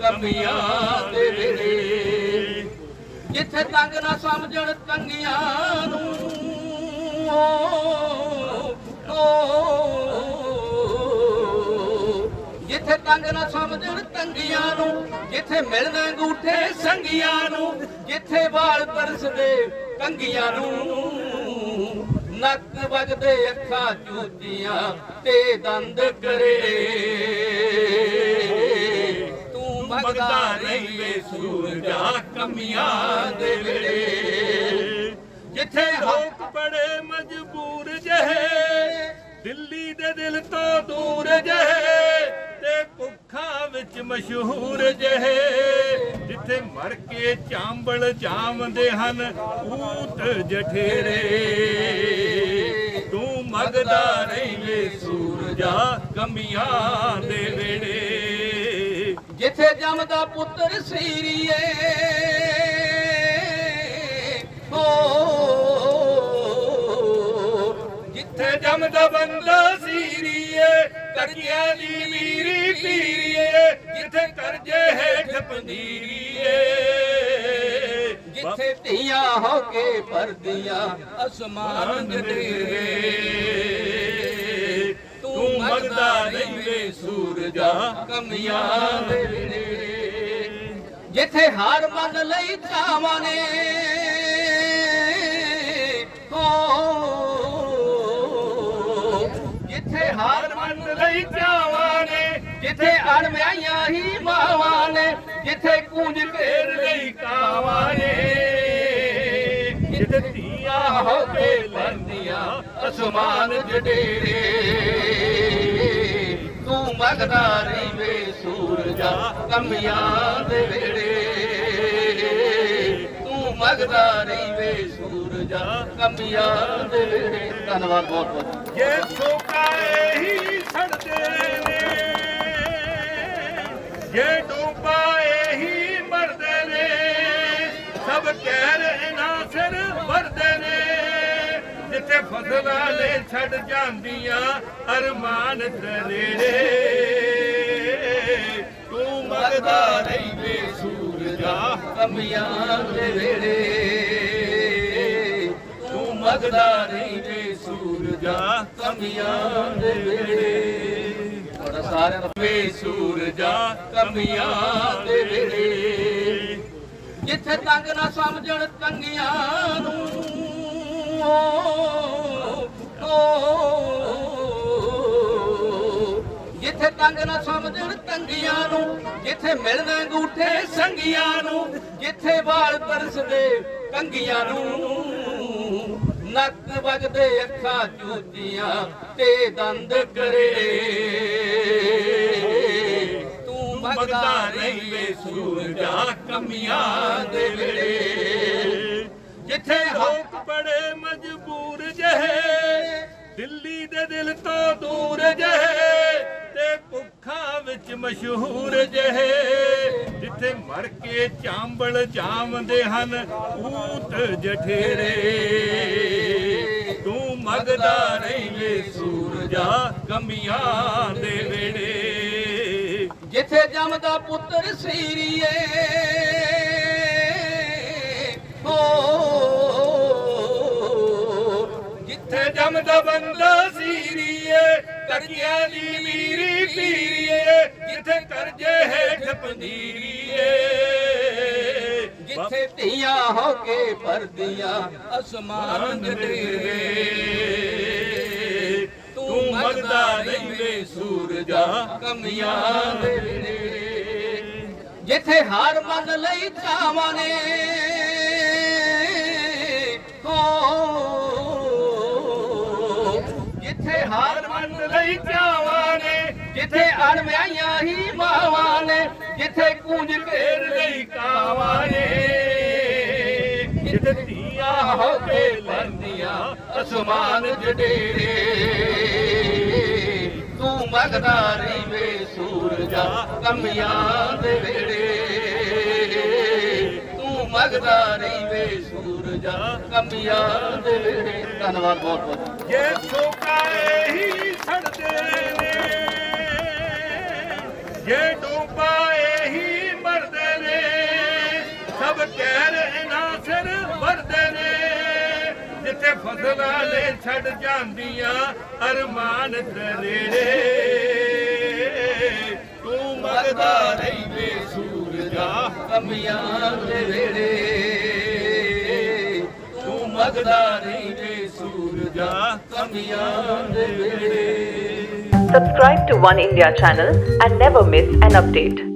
ਕਮੀਆਂ ਦੇ ਵੇਲੇ ਜਿੱਥੇ ਤੰਗ ਨਾ ਸਮਝਣ ਤੰਗੀਆਂ ਨੂੰ ਓ ਜਿੱਥੇ ਤੰਗ ਨਾ ਸਮਝਣ ਤੰਗੀਆਂ ਨੂੰ, ਜਿੱਥੇ ਮਿਲਣ ਅੰਗੂਠੇ ਸੰਗੀਆਂ ਨੂੰ ਜਿੱਥੇ ਵਾਲ ਤਰਸਦੇ ਕੰਗੀਆਂ ਨੂੰ, ਨੱਕ ਵਗਦੇ ਅੱਖਾਂ ਚੂਤੀਆਂ, ਤੇ ਦੰਦ ਕਰੇ। ਤੂੰ ਨਹੀਂ ਵੇ ਸੂਰਜਾ ਕਮੀਆਂ ਦੇ ਵੇਲੇ ਜਿੱਥੇ ਹੱਕ ਬੜੇ ਮਜਬੂਰ ਜਹੇ, ਦਿੱਲੀ ਦੇ ਦਿਲ ਤੋਂ ਦੂਰ ਜਹੇ, ਤੇ ਭੁੱਖਾਂ ਵਿੱਚ ਮਸ਼ਹੂਰ ਜਹੇ। ਜਿੱਥੇ ਮਰ ਕੇ ਚਾਂਬਲ ਜਾਮਦੇ ਹਨ ਊਤ ਜਠੇਰੇ। ਤੂੰ ਮੰਗਦਾ ਨਹੀਂ ਵੇ ਸੂਰਜਾ ਕਮੀਆਂ ਦੇ ਵੇੜੇ ਜਿੱਥੇ ਜੰਮਦਾ ਪੁੱਤਰ ਸੀਰੀਏ। ਹੋ, ਜਿੱਥੇ ਜੰਮਦਾ ਬੰਦਾ ਸੀਰੀਏ, ਕਰਜ਼ਿਆਂ ਦੀ ਮੀਰੀ ਪੀਰੀਏ, ਜਿੱਥੇ ਕਰਜ਼ੇ ਹੇਠ ਪੰਦੀਰੀਏ। ਜਿੱਥੇ ਧੀਆਂ ਹੋ ਕੇ ਪਰਦੀਆਂ ਅਸਮਾਨ ਦੇ ਜੜੇਰੇ ਤੂੰ ਮੰਗਦਾ ਨਹੀਂ ਵੇ ਸੂਰਜਾ, ਕਮੀਆਂ ਦੇ ਵੇਲੇ ਜਿੱਥੇ ਹਾਰ ਮੰਨ ਲਈ ਚਾਵਾਂ ਨੇ, ਹੋ। ਜਿੱਥੇ ਹਾਰ ਮੰਨ ਲਈ ਚਾਵਾਂ ਨੇ, ਜਿੱਥੇ ਅਣਮਿਆਈਆਂ ਹੀ ਮਾਵਾਂ ਨੇ, ਜਿੱਥੇ ਕੂੰਜ ਘੇਰ ਲਈ ਕਾਵਾਂ ਨੇ। ਜਿੱਥੇ ਧੀਆਂ ਹੋ ਕੇ ਲੰਦੀਆਂ ਅਸਮਾਨ ਜਡੇਰੇ। ਤੂੰ ਮੰਗਦਾ ਰਹੀ ਵੇ ਸੂਰਜਾ ਕਮੀਆਂ ਦੇ ਵੇੜੇ ਤੂੰ ਮੰਗਦਾ ਰਹੀ ਵੇ ਸੂਰਜਾ ਕਮੀਆਂ ਦੇ ਵੇੜੇ ਧੰਨਵਾਦ ਬਹੁਤ ਬਹੁਤ। ਜੇ ਸੋਕਾਏ ਹੀ ਸੜਦੇ ਨੇ। ਜੇ ਡੂਬਾਏ ਹੀ ਮਰਦੇ ਨੇ, ਸਭ ਕਹਿ ਇਹਨਾਂ ਜਿੱਥੇ ਫਸਲਾਂ ਨੇ ਛੱਡ ਜਾਂਦੀਆਂ, ਅਰਮਾਨ ਤਰੇੜੇ ਤੂੰ ਮੰਗਦਾ ਨਹੀਂ ਵੇ ਸੂਰਜਾ ਕਮੀਆਂ ਦੇ ਵੇੜੇ। ਤੂੰ ਮੰਗਦਾ ਰਹੀ ਵੇ ਸੂਰਜਾ ਕਮੀਆਂ ਦੇ ਵੇੜੇ। ਤੁਹਾਡਾ ਸਾਰਿਆਂ ਦਾ ਵੇ ਸੂਰਜਾ ਕਮੀਆਂ ਦੇ ਵੇੜੇ। ਜਿੱਥੇ ਤੰਗ ਨਾ ਸਮਝਣ ਤੰਗੀਆਂ ਨੂੰ ਜਿੱਥੇ ਤੰਗ ਨਾ ਸਮਝਣ ਤੰਗੀਆਂ ਨੂੰ ਜਿੱਥੇ ਮਿਲਣ ਅੰਗੂਠੇ ਸੰਗੀਆਂ ਨੂੰ ਜਿੱਥੇ ਵਾਲ ਤਰਸਦੇ ਕੰਗੀਆਂ ਨੂੰ। ਨੱਕ ਵਗਦੇ ਅੱਖਾਂ ਚੂਤੀਆਂ ਤੇ ਦੰਦ ਕਰੇ ਤੂੰ ਮੰਗਦਾ ਨਹੀਂ ਵੇ ਸੂਰਜਾ ਕਮੀਆਂ ਦੇ ਵੇਲੇ ਜਿੱਥੇ ਲੋਕ ਬੜੇ ਮਜਬੂਰ ਜਹੇ, ਦਿੱਲੀ ਦੇ ਦਿਲ ਤੋਂ ਦੂਰ ਜਹੇ ਤੇ ਭੁੱਖਾਂ ਵਿੱਚ ਮਸ਼ਹੂਰ ਜਹੇ। ਜਿੱਥੇ ਮਰ ਕੇ ਚਾਂਬਲ ਜਾਵੰਦੇ ਹਨ ਊਤ ਜਠੇਰੇ। ਤੂੰ ਮੰਗਦਾ ਨਹੀਂ ਵੇ ਸੂਰਜਾ ਕਮੀਆਂ ਦੇ ਵੇੜੇ। ਜਿੱਥੇ ਜੰਮਦਾ ਪੁੱਤਰ ਸੀਰੀਏ ਜੰਮਦਾ ਬੰਦਾ ਸੀਰੀਏ ਕਰਜ਼ਿਆਂ ਦੀ ਮੀਰੀ ਪੀਰੀਏ ਜਿੱਥੇ ਕਰਜ਼ੇ ਹੇਠ ਪੰਦੀਰੀਏ ਜਿੱਥੇ ਧੀਆਂ ਹੋ ਕੇ ਪਰਦੀਆਂ ਅਸਮਾਨ ਜੜੇਰੇ ਤੂੰ ਮੰਗਦਾ ਨਹੀਂ ਵੇ ਸੂਰਜਾ ਕਮੀਆਂ ਦੇ ਜਿੱਥੇ ਹਾਰ ਮੰਨ ਲਈ ਚਾਵਾਂ ਨੇ ਜਿੱਥੇ ਕੂੰਜ ਘੇਰ ਲਈ ਕਾਵਾਂ ਨੇ ਜਿੱਥੇ ਧੀਆਂ ਹੋ ਕੇ ਲੰਦੀਆਂ ਅਸਮਾਨ ਜਡੇਰੇ। ਤੂੰ ਮੰਗਦਾ ਰਹੀ ਵੇ ਸੂਰਜਾ ਕਮੀਆਂ ਦੇ ਵੇੜੇ ਤੂੰ ਮੰਗਦਾ ਰਹੀ ਵੇ ਸੂਰਜਾ ਕਮੀਆਂ ਦੇ ਵੇੜੇ ਧੰਨਵਾਦ ਬਹੁਤ ਬਹੁਤ। ਜੇ ਸੋਕਾਏ ਹੀ ਸੜਦੇ ਨੇ, ਜੇ ਛੱਡ ਜਾਂਦੀਆਂ ਅਰਮਾਨ ਤੇਰੇ ਤੂੰ ਤੂੰ ਸੂਰਜਾ ਕਮਿਆਂ ਦੇ ਵੇੜੇ Subscribe to One India channel and never miss an update.